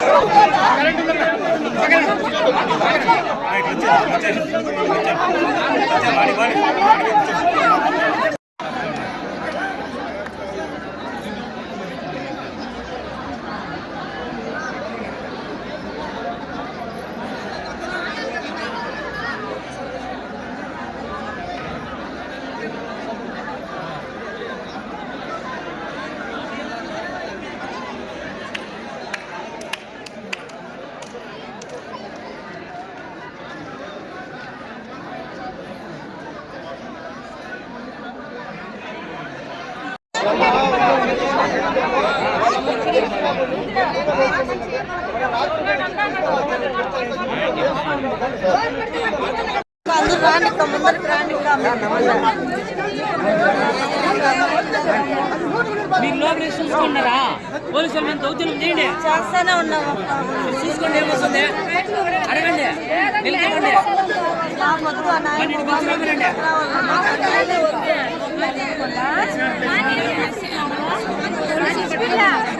Current అందరూ రాండి అక్క, ముందరికి రాండి. మీరు చూసుకున్నారా పోలీసులు మేము దౌర్జన్యం చేయండి. చేస్తానే ఉన్నాం. అక్క. చూసుకోండి ఏమొస్తుంది అడగండి. వద్దు ఆ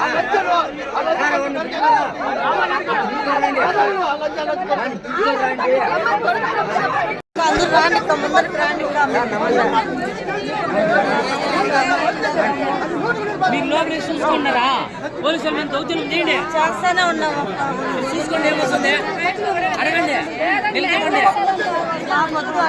అందరూ రాండి రాండి మీరు లోపల చూసుకున్నారా పోలీసులు మేము దౌర్జన్యం చేయండి చేస్తానే ఉన్నాం చూసుకోండి ఏమొస్తుంది అడగండి నిలకండి నాకు వద్దు ఆ